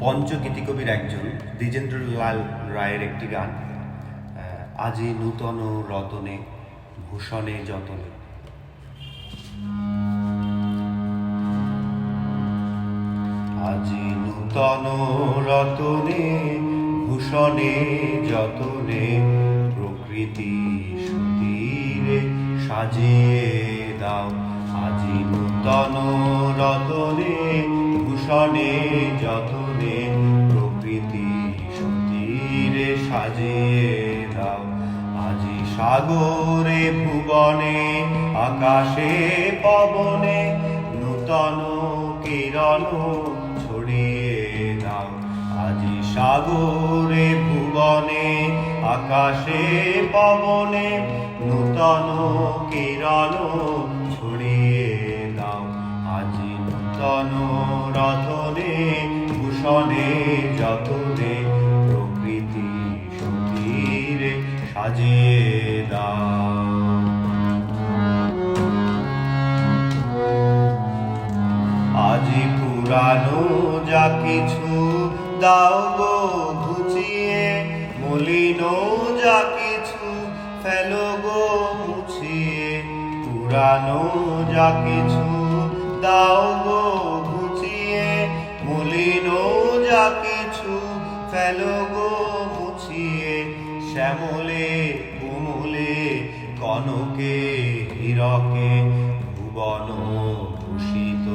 পঞ্চগীতি কবির একজন দ্বিজেন্দ্রলাল রায়ের একটি গান আজি নূতন রতনে, ভূষণে যতনে। আজি নূতন রতনে, ভূষণে যতনে, প্রকৃতি সুতীরে সাজিয়ে দাও। আজি নূতন রতনে, ভূষণে যতনে। প্রকৃতি সুতীরে সাজিয়ে দাও। আজি সাগরে, ভুবনে, আকাশে, পবনে, নূতন কিরণ ছড়িয়ে দাও। আজি সাগরে, ভুবনে, আকাশে, পবনে, নূতন কিরণ ছড়িয়ে দাও। আজি নূতন রতনে ভূষণে যতনে প্রকৃতি সুধীরে সাজিয়ে দাও। আজি পুরানো যা কিছু দাও গো ঘুচিয়ে, মলিন যা কিছু ফেলো গো মুছিয়ে। পুরানো যা কিছু দাও গো ফেলো গো মুছিয়ে, শ্যামলে, কোমলে, কনকে, হীরকে, ভুবন ভূষিত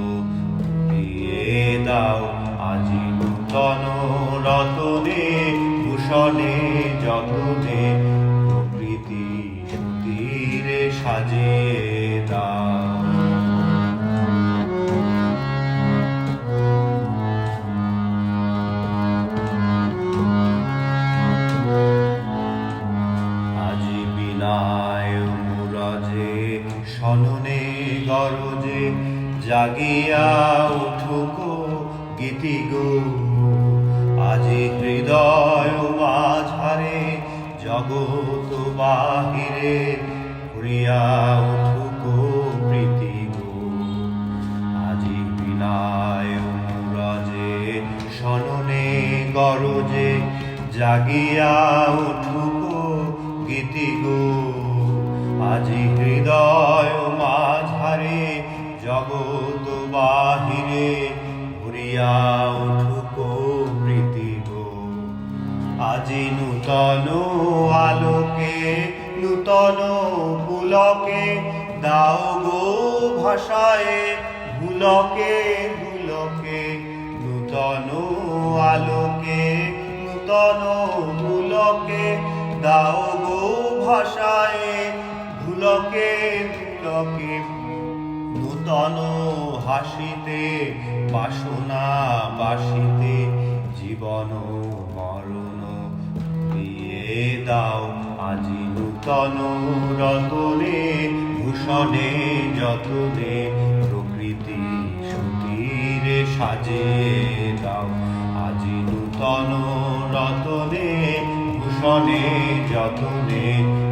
দিয়ে দাও আজি নূতন রতনে, ভূষণে, যতনে, প্রকৃতি সুতীরে সাজিয়ে দাও। জাগিয়া উঠুক গীতি গো। আজি হৃদয় মাঝারে জগত বাহিরে ঘুরিয়া উঠুক প্রীতি গো। আজি বিনায় মুরজে সননে গরজে জাগিয়া উঠুক গীতি গো। আজি ঘুরিয়া উঠুক প্রীতি গো। আজি নূতন আলোকে, নূতন পুলকে দাও গো ভাষায়, ভুলকে ভুলকে, নূতন আলোকে, নূতন পুলকে দাও গো ভাষায়, ভুলকে ভুলকে নূতন হাসিতে, বাসনা বাসিতে, জীবন মরণ দিয়ে দাও আজি নূতন রতনে, ভূষণে যতনে, প্রকৃতি সুতীরে সাজিয়ে দাও আজি নূতন রতনে, ভূষণে যতনে,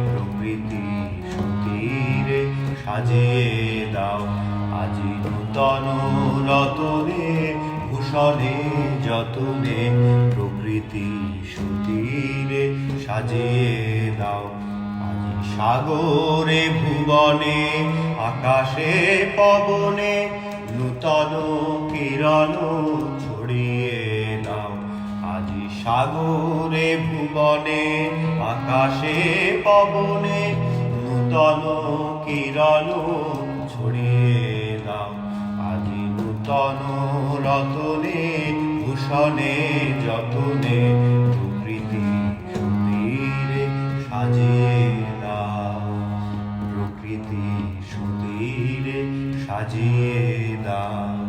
প্রকৃতি সুতীরে সাজিয়ে দাও আজি নূতন রতনে, ভূষণে যতনে, প্রকৃতি সুতীরে সাজিয়ে দাও। আজি সাগরে, ভুবনে, আকাশে, পবনে, নূতন কিরণ ছড়িয়ে দাও। আজি সাগরে, ভুবনে, আকাশে, পবনে, নূতন কিরণ তনুরতনে ভূষণে যতনে প্রকৃতি সুদীরে সাজিয়ে দাও প্রকৃতি সুদীরে সাজিয়ে দাও